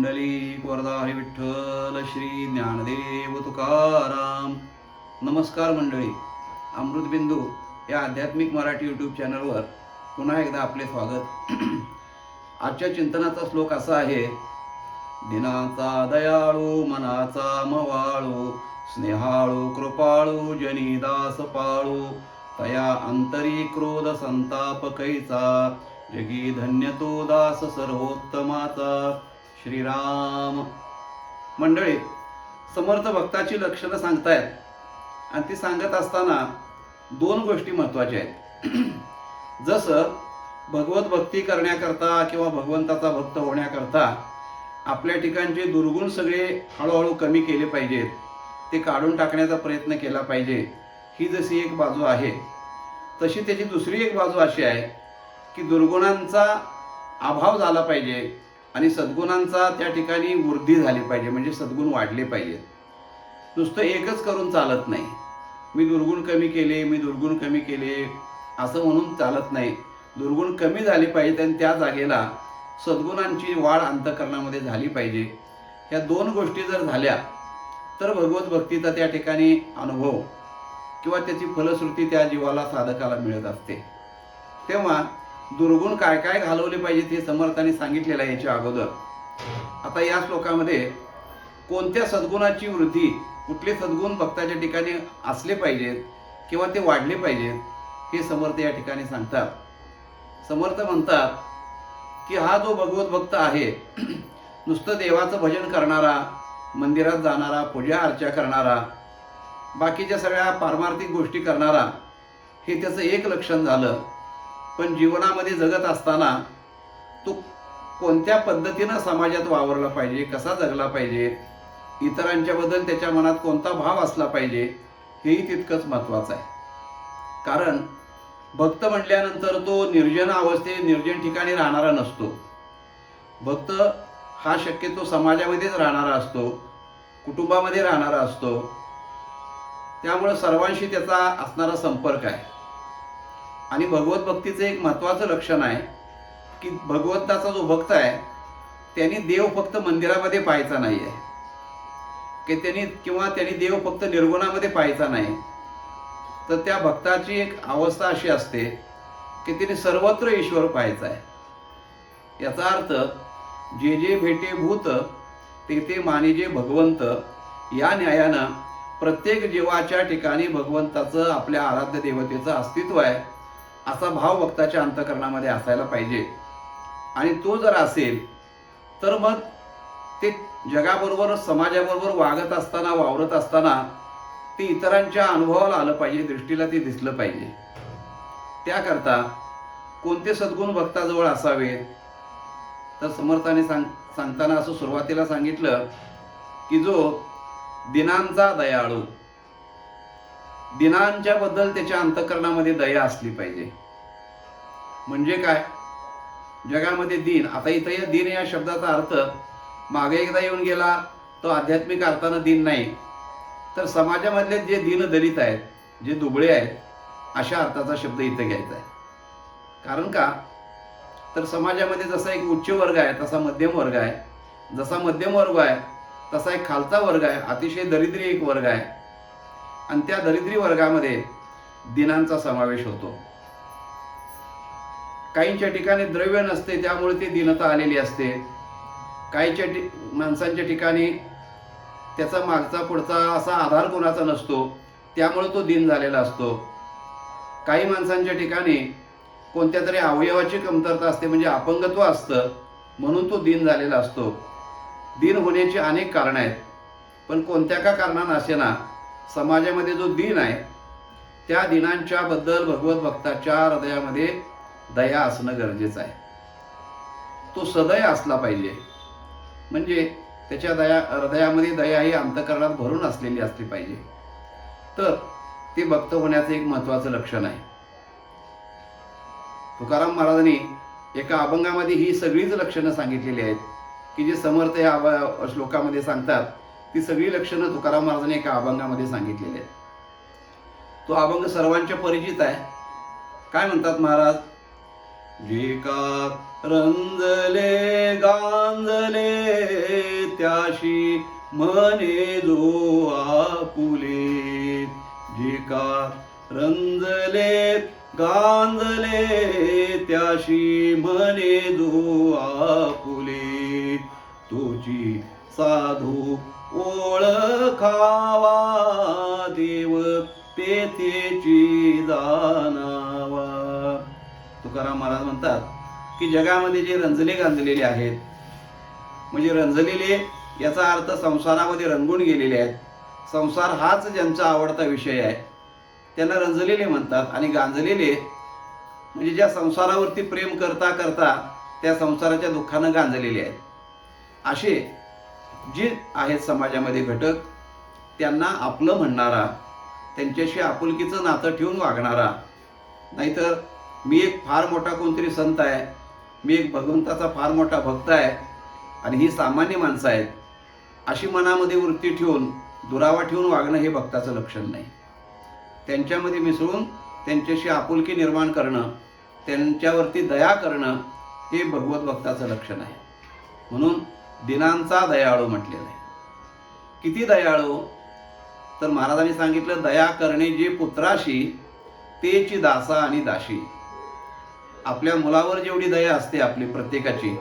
पुंडली वरदा हरी विठ्ठल श्री ज्ञानदेव तुकाराम. नमस्कार मंडळी. अमृतबिंदू या आध्यात्मिक मराठी यूट्यूब चॅनलवर पुन्हा एकदा आपले स्वागत. आजच्या चिंतनाचा श्लोक असा आहे दिनाचा दयाळू मनाचा मवाळू स्नेहाळू कृपाळू जनीदास पाळू तया अंतरी क्रोध संताप कैचा जगी धन्य तो दास सर्वोत्तमाचा श्रीराम. मंडळी समर्थ भक्ताची लक्षणं सांगतायत. आणि ती सांगत असताना दोन गोष्टी महत्त्वाच्या आहेत. जसं भगवत भक्ती करण्याकरता किंवा भगवंताचा भक्त होण्याकरता आपल्या ठिकाणचे दुर्गुण सगळे हळूहळू कमी केले पाहिजेत. ते काढून टाकण्याचा प्रयत्न केला पाहिजे. ही जशी एक बाजू आहे तशी त्याची दुसरी एक बाजू अशी आहे की दुर्गुणांचा अभाव झाला पाहिजे. आणि सद्गुणांचा त्या ठिकाणी वृद्धी झाली पाहिजे म्हणजे सद्गुण वाढले पाहिजेत नुसतं एकच करून चालत नाही. मी दुर्गुण कमी केले मी दुर्गुण कमी केले असं म्हणून चालत नाही. दुर्गुण कमी झाले पाहिजेत आणि त्या जागेला सद्गुणांची वाढ अंतकरणामध्ये झाली पाहिजे. ह्या दोन गोष्टी जर झाल्या तर भगवत भक्तीचा त्या ठिकाणी अनुभव किंवा त्याची फलश्रुती त्या जीवाला साधकाला मिळत असते. तेव्हा दुर्गुण काय काय घालवले पाहिजेत हे समर्थाने सांगितलेलं आहे याच्या अगोदर. आता या श्लोकामध्ये कोणत्या सद्गुणाची वृद्धी कुठले सद्गुण भक्ताच्या ठिकाणी असले पाहिजेत किंवा ते वाढले पाहिजेत हे समर्थ या ठिकाणी सांगतात. समर्थ म्हणतात की हा जो भगवत भक्त आहे नुसतं देवाचं भजन करणारा मंदिरात जाणारा पूजा अर्चा करणारा बाकीच्या सगळ्या पारमार्थिक गोष्टी करणारा हे त्याचं एक लक्षण झालं. पण जीवनामध्ये जगत असताना तो कोणत्या पद्धतीनं समाजात वावरला पाहिजे कसा जगला पाहिजे इतरांच्याबद्दल त्याच्या मनात कोणता भाव असला पाहिजे हेही तितकंच महत्त्वाचं आहे. कारण भक्त म्हटल्यानंतर तो निर्जन अवस्थे निर्जन ठिकाणी राहणारा नसतो. भक्त हा शक्यतो समाजामध्येच राहणारा असतो कुटुंबामध्ये राहणारा असतो. त्यामुळे सर्वांशी त्याचा असणारा संपर्क आहे. आणि भगवत भक्तीचं एक महत्त्वाचं लक्षण आहे की भगवंताचा जो भक्त आहे त्यांनी देव फक्त मंदिरामध्ये पाहायचा नाही आहे की त्यांनी किंवा त्यांनी देव फक्त निर्गुणामध्ये पाहायचा नाही. तर त्या भक्ताची एक अवस्था अशी असते की त्यांनी सर्वत्र ईश्वर पाहायचा आहे. याचा अर्थ जे जे भेटे भूत ते ते मानिजे भगवंत या न्यायानं प्रत्येक जीवाच्या ठिकाणी भगवंताचं आपल्या आराध्य देवतेचं अस्तित्व आहे. असा भाव भक्ताच्या अंतकरणामध्ये असायला पाहिजे. आणि तो जर असेल तर मग ते जगाबरोबर समाजाबरोबर वागत असताना वावरत असताना ते इतरांच्या अनुभवाला आलं पाहिजे दृष्टीला ते दिसलं पाहिजे. त्याकरता कोणते सद्गुण भक्ताजवळ असावेत तर समर्थाने सांग सांगताना असं सुरुवातीला सांगितलं की जो दिनांचा दयाळू दिनांच्या बद्दल त्याच्या अंतकरणामध्ये दया असली पाहिजे. म्हणजे काय? जगामध्ये दिन आता इथं या दिन या शब्दाचा अर्थ मागे एकदा येऊन गेला तो आध्यात्मिक अर्थानं दिन नाही. तर समाजामधले जे दिन दलित आहेत जे दुबळे आहेत अशा अर्थाचा शब्द इथं घ्यायचा आहे. कारण का? तर समाजामध्ये जसा एक उच्च वर्ग आहे तसा मध्यम वर्ग आहे. जसा मध्यम वर्ग आहे तसा एक खालचा वर्ग आहे अतिशय दरिद्री एक वर्ग आहे. आणि त्या दरिद्री वर्गामध्ये दिनांचा समावेश होतो. काहींच्या ठिकाणी द्रव्य नसते त्यामुळे ती दिनता आलेली असते. काहीच्या ठि माणसांच्या ठिकाणी त्याचा मागचा पुढचा असा आधार कोणाचा नसतो त्यामुळे तो दिन झालेला असतो. काही माणसांच्या ठिकाणी कोणत्या तरी अवयवाची कमतरता असते म्हणजे अपंगत्व असतं म्हणून तो दिन झालेला असतो. दिन होण्याची अनेक कारणं आहेत पण कोणत्या का कारणानं असेना समाजामध्ये जो दिन आहे त्या दिनांच्याबद्दल भगवत भक्ताच्या हृदयामध्ये दया असणं गरजेचं आहे. तो सदय असला पाहिजे. म्हणजे त्याच्या दया हृदयामध्ये दया ही अंतकरणात भरून असलेली असली पाहिजे. तर ते भक्त होण्याचं एक महत्त्वाचं लक्षण आहे. तुकाराम महाराजांनी एका अभंगामध्ये ही सगळीच लक्षणं सांगितलेली आहेत की जे समर्थ या अभ श्लोकामध्ये सांगतात ती सगळी लक्षणं तुकाराम महाराजांनी एका अभंगामध्ये सांगितलेली आहेत. तो अभंग सर्वांच्या परिचित आहे. काय म्हणतात महाराज? जे रंजले गांजले त्याशी मने जो आपुले. जे रंजले गांजले त्याशी मने जो आपुले. तुझी साधू ओळखावा देव तेथेची जाना तुकाराम महाराज म्हणतात की जगामध्ये जे रंजले गांजलेले आहेत म्हणजे रंजलेले याचा अर्थ संसारामध्ये रंगून गेलेले आहेत. संसार हाच ज्यांचा आवडता विषय आहे त्यांना रंजलेले म्हणतात आणि गांजलेले म्हणजे ज्या संसारावरती प्रेम करता करता त्या संसाराच्या दुःखानं गांजलेले आहेत. असे जे आहेत समाजामध्ये घटक त्यांना आपलं म्हणणारा त्यांच्याशी आपुलकीचं नातं ठेवून वागणारा नाहीतर मी एक फार मोठा कोणतरी संत आहे. मी एक भगवंताचा फार मोठा भक्त आहे. आणि ही सामान्य माणसं आहेत. अशी मनामध्ये वृत्ती ठेवून दुरावा ठेवून वागणं हे भक्ताचं लक्षण नाही. त्यांच्यामध्ये मिसळून त्यांच्याशी आपुलकी निर्माण करणं त्यांच्यावरती दया करणं हे भगवत भक्ताचं लक्षण आहे. म्हणून दिनांचा दयाळू म्हटलेला आहे. किती दयाळू? तर महाराजांनी सांगितलं दया करणे जे पुत्राशी तेची दासा आणि दाशी. आपल्या मुलावर जेवढी दया असते आपली प्रत्येकाची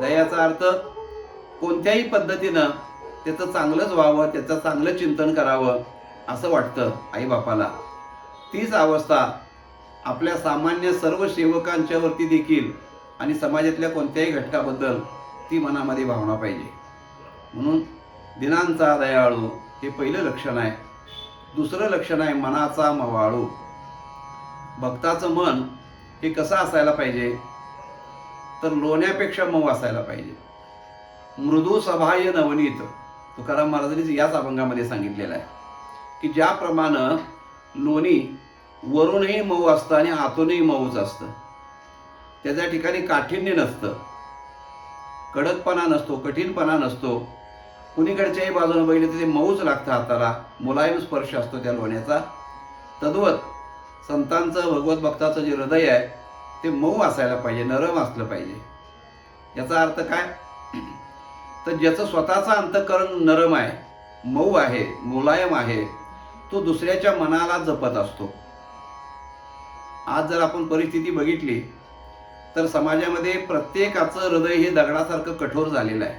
दयाचा अर्थ कोणत्याही पद्धतीनं त्याचं चांगलंच व्हावं त्याचं चांगलं चिंतन करावं असं वाटतं आईबापाला. तीच अवस्था आपल्या सामान्य सर्व सेवकांच्यावरती देखील आणि समाजातल्या कोणत्याही घटकाबद्दल ती मनामध्ये भावना पाहिजे. म्हणून दिनांचा दयाळू हे पहिलं लक्षण आहे. दुसरं लक्षण आहे मनाचा मवाळू. भक्ताचं मन हे कसं असायला पाहिजे? तर लोण्यापेक्षा मऊ असायला पाहिजे. मृदू सभाय नवनीत तुकाराम महाराजांनीच याच अभंगामध्ये सांगितलेलं आहे की ज्याप्रमाणे लोणी वरूनही मऊ असतं आणि आतूनही मऊच असतं. त्याच्या ठिकाणी काठिण्य नसतं. कडकपणा नसतो कठीणपणा नसतो. कुणीकडच्याही बाजूने बघितलं तर ते मऊच लागतं हाताला. मुलायम स्पर्श असतो त्या लोण्याचा. तद्वत संतांचं भगवत भक्ताचं जे हृदय आहे ते मऊ असायला पाहिजे नरम असलं पाहिजे. याचा अर्थ काय? तर ज्याचं स्वतःचं अंतकरण नरम आहे मऊ आहे मुलायम आहे तो दुसऱ्याच्या मनाला जपत असतो. आज जर आपण परिस्थिती बघितली तर समाजामध्ये प्रत्येकाचं हृदय हे दगडासारखं कठोर झालेलं आहे.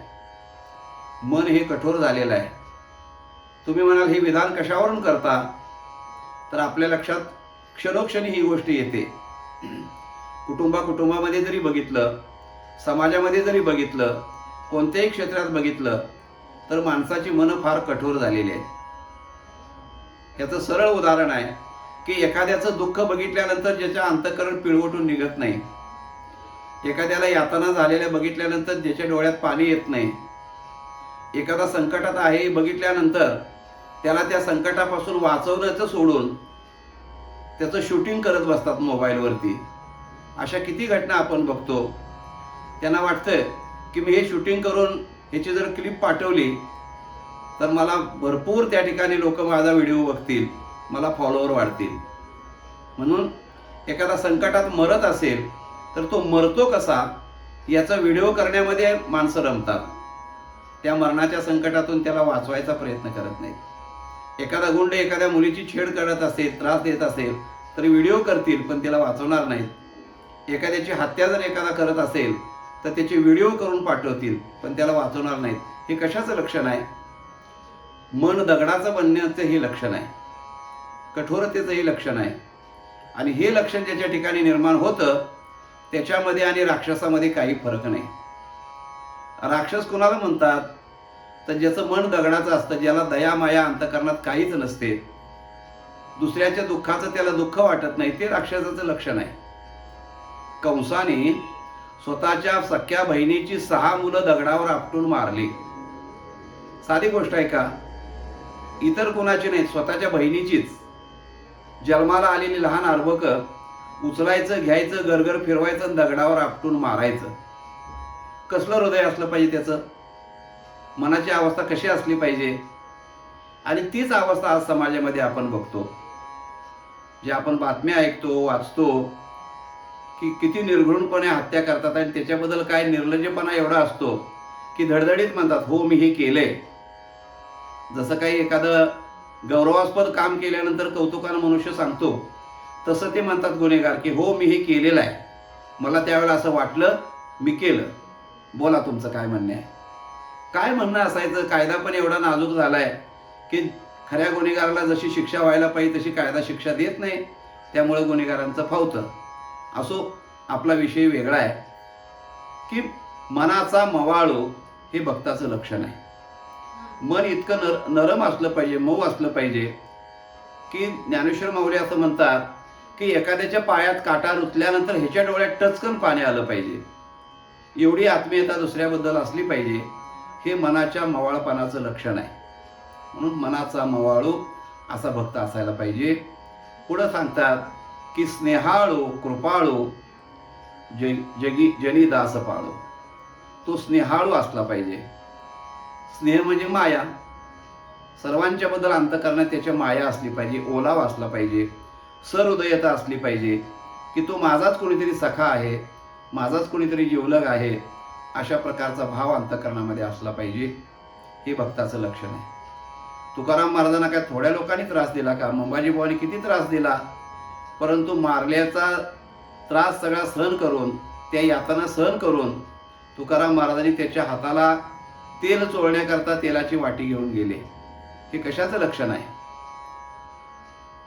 मन हे कठोर झालेलं आहे. तुम्ही म्हणाल हे विधान कशावरून करता? तर आपल्या लक्षात क्षणोक्षणी ही गोष्ट येते. कुटुंबा कुटुंबामध्ये जरी बघितलं समाजामध्ये जरी बघितलं कोणत्याही क्षेत्रात बघितलं तर माणसाची मनं फार कठोर झालेली आहेत. याचं सरळ उदाहरण आहे की एखाद्याचं दुःख बघितल्यानंतर ज्याच्या अंतकरण पिळवटून निघत नाही. एखाद्याला यातना झालेल्या बघितल्यानंतर ज्याच्या डोळ्यात पाणी येत नाही. एखादा संकटात आहे बघितल्यानंतर त्याला त्या संकटापासून वाचवण्याचं सोडून त्याचं शूटिंग करत बसतात मोबाईलवरती अशा किती घटना आपण बघतो. त्यांना वाटतं की मी हे शूटिंग करून ह्याची जर क्लिप पाठवली तर मला भरपूर त्या ठिकाणी लोक माझा व्हिडिओ बघतील मला फॉलोअर वाढतील. म्हणून एखादा संकटात मरत असेल तर तो मरतो कसा याचा व्हिडिओ करण्यामध्ये माणसं रमतात. त्या मरणाच्या संकटातून त्याला वाचवायचा प्रयत्न करत नाहीत. एखादा गुंड एखाद्या मुलीची छेड करत असेल त्रास देत असेल तर व्हिडिओ करतील पण त्याला वाचवणार नाहीत. एखाद्याची हत्या जर एखादा करत असेल तर त्याचे व्हिडिओ करून पाठवतील पण त्याला वाचवणार नाहीत. हे कशाचं लक्षण आहे? मन दगडाचं बनण्याचं हे लक्षण आहे. कठोरतेचं हे लक्षण आहे. आणि हे लक्षण ज्याच्या ठिकाणी निर्माण होतं त्याच्यामध्ये आणि राक्षसामध्ये काही फरक नाही. राक्षस कोणाला म्हणतात? तर ज्याचं मन दगडाचं असतं ज्याला दया माया अंतकरणात काहीच नसते दुसऱ्याच्या दुःखाचं त्याला दुःख वाटत नाही ते राक्षसाचं लक्षण आहे. कंसाने स्वतःच्या सख्या बहिणीची सहा मुलं दगडावर आपटून मारली. साधी गोष्ट आहे का? इतर कोणाची नाही स्वतःच्या बहिणीचीच. जन्माला आलेली लहान अर्भक उचलायचं घ्यायचं गरगर फिरवायचं आणि दगडावर आपटून मारायचं. कसलं हृदय असलं पाहिजे त्याचं? मनाची अवस्था कशी असली पाहिजे? आणि तीच अवस्था आज समाजामध्ये आपण बघतो. जे आपण बातम्या ऐकतो वाचतो की किती निर्घृणपणे हत्या करतात आणि त्याच्याबद्दल काय निर्लज्जपणा एवढा असतो की धडधडीत म्हणतात हो मी हे केलंय. जसं काही एखादं गौरवास्पद काम केल्यानंतर कौतुकानं मनुष्य सांगतो तसं ते म्हणतात गुन्हेगार की हो मी हे केलेलं आहे. मला त्यावेळेला असं वाटलं मी केलं. बोला तुमचं काय म्हणणं आहे. काय म्हणणं असायचं? कायदा पण एवढा नाजूक झालाय की खऱ्या गुन्हेगाराला जशी शिक्षा व्हायला पाहिजे तशी कायदा शिक्षा देत नाही. त्यामुळे गुन्हेगारांचं फावतं. असो आपला विषय वेगळा आहे. की मनाचा मवाळू हे भक्ताचं लक्षण आहे. मन इतकं नर नरम असलं पाहिजे मऊ असलं पाहिजे की ज्ञानेश्वर माऊली असं म्हणतात की एखाद्याच्या पायात काटा रुतल्यानंतर ह्याच्या डोळ्यात टचकन पाणी आलं पाहिजे. एवढी आत्मीयता दुसऱ्याबद्दल असली पाहिजे. हे मनाच्या मवाळपणाचं लक्षण आहे. म्हणून मनाचा मवाळू असा भक्त असायला पाहिजे. पुढं सांगतात की स्नेहाळू कृपाळू जग जगी जनी दास पाळू तो स्नेहाळू असला पाहिजे. स्नेह म्हणजे माया. सर्वांच्याबद्दल अंतकरणात त्याच्या माया असली पाहिजे ओलाव असला पाहिजे सहृदयता असली पाहिजे की तो माझाच कोणीतरी सखा आहे माझाच कोणीतरी जीवलग आहे अशा प्रकारचा भाव अंतकरणामध्ये असला पाहिजे हे भक्ताचं लक्षण आहे. तुकाराम महाराजांना काय थोड्या लोकांनी त्रास दिला का? मंबाजी बुवानी किती त्रास दिला? परंतु मारल्याचा त्रास सगळा सहन करून त्या यातना सहन करून तुकाराम महाराजांनी त्याच्या हाताला तेल चोळण्याकरता तेलाची वाटी घेऊन गेले. हे कशाचं लक्षण आहे?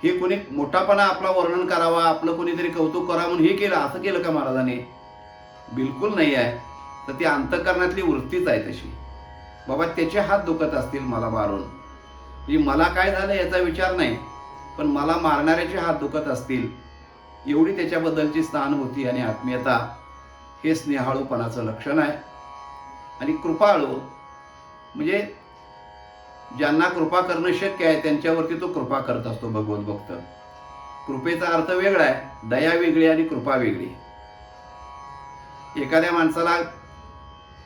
हे कोणी मोठापणा आपला वर्णन करावा आपलं कोणीतरी कौतुक करावं म्हणून हे केलं असं केलं का महाराजांनी? बिलकुल नाही आहे. तर ती अंतकरणातली वृत्तीच आहे तशी. बाबा त्याचे हात दुखत असतील मला मारून. म्हणजे मला काय झालं याचा विचार नाही पण मला मारणाऱ्याचे हात दुखत असतील एवढी त्याच्याबद्दलची सहानुभूती आणि आत्मीयता हे स्नेहाळूपणाचं लक्षण आहे. आणि कृपाळू म्हणजे ज्यांना कृपा करणं शक्य आहे त्यांच्यावरती तो कृपा करत असतो भगवत भक्त. कृपेचा अर्थ वेगळा आहे दया वेगळी आणि कृपा वेगळी. एखाद्या माणसाला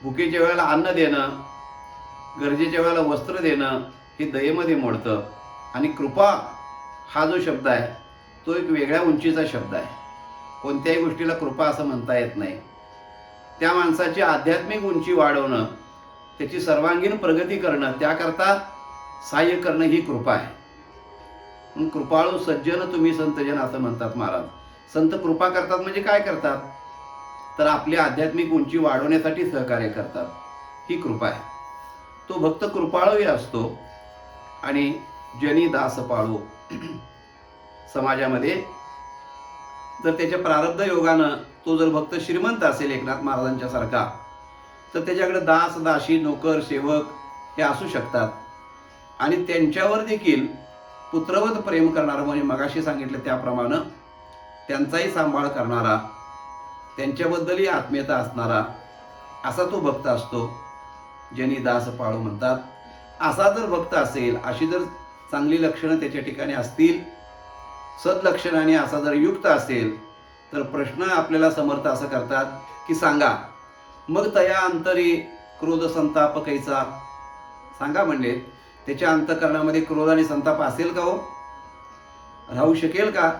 भुकेच्या वेळेला अन्न देणं गरजेच्या वेळेला वस्त्र देणं हे दयेमध्ये मोडतं. आणि कृपा हा जो शब्द आहे तो एक वेगळ्या उंचीचा शब्द आहे. कोणत्याही गोष्टीला कृपा असं म्हणता येत नाही. त्या माणसाची आध्यात्मिक उंची वाढवणं त्याची सर्वांगीण प्रगती करणं त्याकरता सहाय्य करणं ही कृपा आहे. म्हणून कृपाळू सज्जन तुम्ही संतजन असं म्हणतात महाराज. संत कृपा करतात म्हणजे काय करतात? तर आपली आध्यात्मिक उंची वाढवण्यासाठी सहकार्य करतात. ही कृपा आहे. तो भक्त कृपाळूही असतो आणि जनी दास पाळू. समाजामध्ये जर त्याच्या प्रारब्ध योगानं तो जर भक्त श्रीमंत असेल एकनाथ महाराजांच्या सारखा तर त्याच्याकडे दास दाशी नोकर सेवक हे असू शकतात. आणि त्यांच्यावर देखील पुत्रवत प्रेम करणारा म्हणजे मगाशी सांगितलं त्याप्रमाणे त्यांचाही सांभाळ करणारा त्यांच्याबद्दलही आत्मीयता असणारा असा तो भक्त असतो ज्यांनी दास पाळू म्हणतात. असा जर भक्त असेल अशी जर चांगली लक्षणं त्याच्या ठिकाणी असतील सद्लक्षणाने असा जर युक्त असेल तर प्रश्न आपल्याला समर्थ असं करतात की सांगा. मग तया अंतरी क्रोध संताप कैसा? सांगा म्हणले त्याच्या अंतकरणामध्ये क्रोध आणि संताप असेल का हो? राहू शकेल का?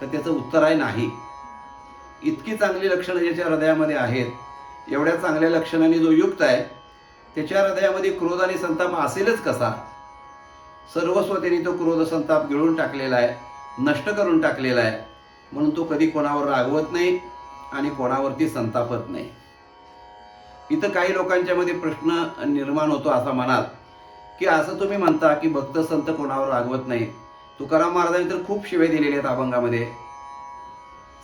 तर त्याचं उत्तर आहे नाही. इतकी चांगली लक्षणं ज्याच्या हृदयामध्ये आहेत एवढ्या चांगल्या लक्षणांनी जो युक्त आहे त्याच्या हृदयामध्ये क्रोध आणि संताप असेलच कसा? सर्वस्व त्यांनी तो क्रोध संताप गिळून टाकलेला आहे नष्ट करून टाकलेला आहे म्हणून तो कधी कोणावर रागवत नाही आणि कोणावरती संतापत नाही. इथं काही लोकांच्या मध्ये प्रश्न निर्माण होतो असा मनात की असं तुम्ही म्हणता की भक्त संत कोणावर रागवत नाही तुकाराम महाराजांनी तर खूप शिवे दिलेले आहेत अभंगामध्ये.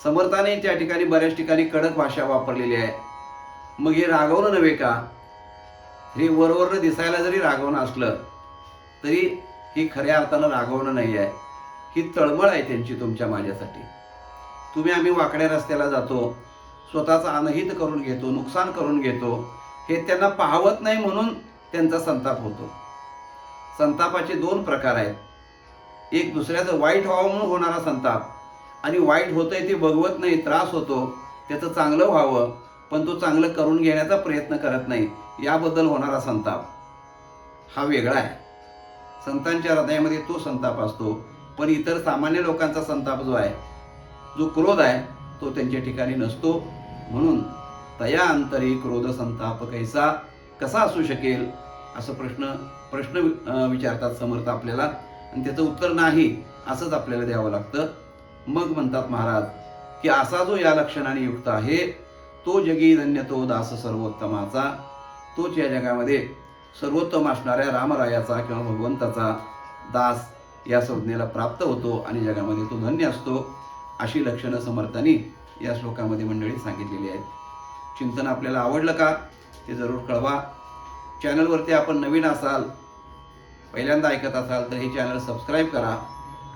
समर्थाने त्या ठिकाणी बऱ्याच ठिकाणी कडक भाषा वापरलेली आहे. मग हे रागवणं नव्हे का? हे वरवरनं दिसायला जरी रागवणं असलं तरी ही खऱ्या अर्थानं रागवणं नाही आहे. ही तळमळ आहे त्यांची तुमच्या माझ्यासाठी. तुम्ही आम्ही वाकड्या रस्त्याला जातो स्वतःचा अनहित करून घेतो नुकसान करून घेतो हे त्यांना पाहवत नाही म्हणून त्यांचा संताप होतो. संतापाचे दोन प्रकार आहेत. एक दुसऱ्याचं वाईट व्हावं म्हणून होणारा संताप आणि वाईट होतंय ते बघवत नाही त्रास होतो त्याचं चांगलं व्हावं पण तो चांगलं करून घेण्याचा प्रयत्न करत नाही याबद्दल होणारा संताप हा वेगळा आहे. संतांच्या हृदयामध्ये तो संताप असतो पण इतर सामान्य लोकांचा संताप जो आहे जो क्रोध आहे तो त्यांच्या ठिकाणी नसतो. म्हणून तया अंतरी क्रोध संताप कैसा कसा असू शकेल असं प्रश्न प्रश्न विचारतात समर्थ आपल्याला. आणि त्याचं उत्तर नाही असंच आपल्याला द्यावं लागतं. मग म्हणतात महाराज की असा जो या लक्षणाने युक्त आहे तो जगी धन्य तो दास सर्वोत्तमाचा. तोच या जगामध्ये सर्वोत्तम असणाऱ्या रामरायाचा किंवा भगवंताचा दास या संज्ञेला प्राप्त होतो आणि जगामध्ये तो धन्य असतो अशी लक्षणं समर्थांनी या श्लोकामध्ये मंडळी सांगितलेली आहेत. चिंतन आपल्याला आवडलं का? ते जरूर कळवा. चॅनलवरती आपण नवीन असाल पहिल्यांदा ऐकत असाल तर हे चॅनल सबस्क्राईब करा.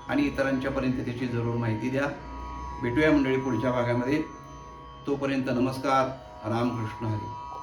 आणि इतरांच्यापर्यंत त्याची जरूर माहिती द्या. भेटूया मंडळी पुढच्या भागामध्ये. तोपर्यंत नमस्कार. रामकृष्ण हरी.